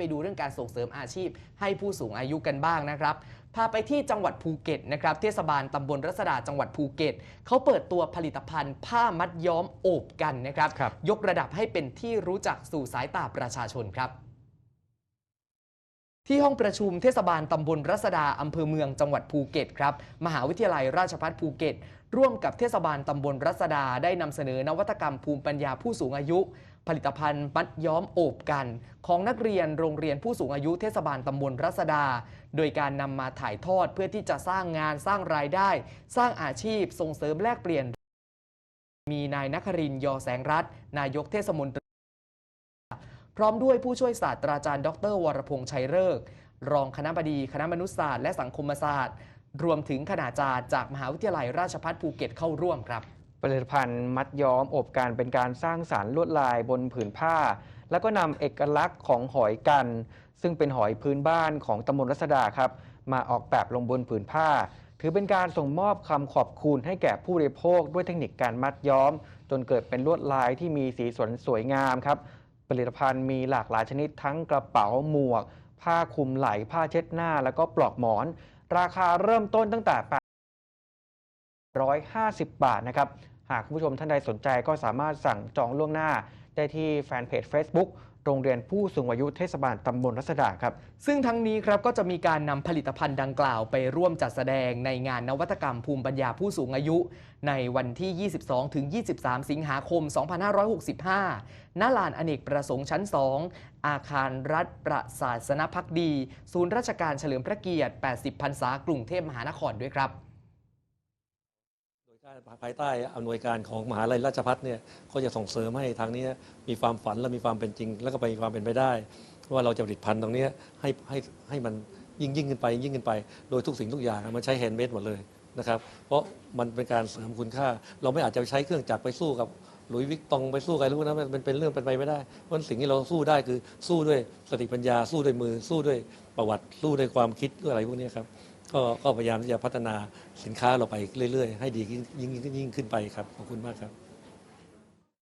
ไปดูเรื่องการส่งเสริมอาชีพ ให้ผู้สูงอายุกันบ้างนะครับพาไปที่จังหวัดภูเก็ตนะครับเทศบาลตำบลรัศดาจังหวัดภูเก็ตเขาเปิดตัวผลิตภัณฑ์ผ้ามัดย้อมโอบกันนะครับครับยกระดับให้เป็นที่รู้จักสู่สายตาประชาชนครับที่ห้องประชุมเทศบาลตำบลรัศดาอำเภอเมืองจังหวัดภูเก็ตครับ มหาวิทยาลัยราชภัฏภูเก็ต ร่วมกับเทศบาลตำบลรัศดาได้นำเสนอนวัตกรรมภูมิปัญญาผู้สูงอายุ ผลิตภัณฑ์มัดย้อมโอบกัน ของนักเรียนโรงเรียนผู้สูงอายุเทศบาลตำบลรัศดา โดยการนำมาถ่ายทอดเพื่อที่จะสร้างงานสร้างรายได้ สร้างอาชีพส่งเสริมแลกเปลี่ยน มีนายนครินยอแสงรัตน์นายกเทศมนตรี พร้อมด้วยผู้ช่วยศาสตราจารย์ ดร วรพงษ์ชัยเริกรองคณะบดีคณะมนุษยศาสตร์และสังคมศาสตร์ รวมถึงคณาจารย์จากมหาวิทยาลัยราชภัฏภูเก็ตเข้าร่วมครับ ผลิตภัณฑ์มัดย้อมอบกันเป็นการสร้างสารรค์ลวดลายบนผืนผ้า แล้วก็นำเอกลักษณ์ของหอยกัน ซึ่งเป็นหอยพื้นบ้านของตำบลรัศดาครับ มาออกแบบลงบนผืนผ้า ถือเป็นการส่งมอบคำขอบคุณให้แก่ผู้บริโภคด้วยเทคนิคการมัดย้อม จนเกิดเป็นลวดลายที่มีสีสันสวยงามครับ ผลิตภัณฑ์มีหลากหลายชนิดทั้งกระเป๋าหมวก ผ้าคลุมไหล่ผ้าเช็ดหน้า แล้วก็ปลอกหมอน ราคาเริ่มต้นตั้งแต่150 บาทนะครับ หากคุณผู้ชมท่านใดสนใจก็สามารถสั่งจองล่วงหน้า ได้ที่แฟนเพจ Facebook โรงเรียนผู้สูงอายุเทศบาลตำบลรัศดาครับ ซึ่งทั้งนี้ครับก็จะมีการนำผลิตภัณฑ์ดังกล่าวไปร่วมจัดแสดงในงานนวัตกรรมภูมิปัญญาผู้สูงอายุ ในวันที่ 22 ถึง 23 สิงหาคม 2565 ณ ลานอเนกประสงค์ชั้น 2 อาคารรัฐประศาสนพักดี ศูนย์ราชการเฉลิมพระเกียรติ 80 พรรษากรุงเทพมหานครด้วยครับ การภายใต้อำนวยการของมหาลัยราชภัฏเนี่ยก็จะส่งเสริมให้ทางนี้มีความฝันและมีความเป็นจริง แล้วก็ไปมีความเป็นไปได้ ว่าเราจะผลิตภัณฑ์ตรงนี้ให้ให้ให้มันยิ่งยิ่งขึ้นไปยิ่งขึ้นไป โดยทุกสิ่งทุกอย่างมันใช้แฮนด์เมดหมดเลยนะครับ เพราะมันเป็นการเสริมคุณค่า เราไม่อาจจะใช้เครื่องจักรไปสู้กับหลุยวิกตองไปสู้กับอะไรพวกนั้นมันเป็นเป็นเรื่องเป็นไปไม่ได้เพราะสิ่งที่เราสู้ได้คือสู้ด้วยสติปัญญาสู้ด้วยมือสู้ด้วยประวัติสู้ด้วยความคิดด้วยอะไรพวกนี้ครับ ก็ก็พยายามที่จะพัฒนาสินค้าเราไปเรื่อย ๆ ให้ดียิ่งยิ่งยิ่งขึ้นไปครับขอบคุณมากครับ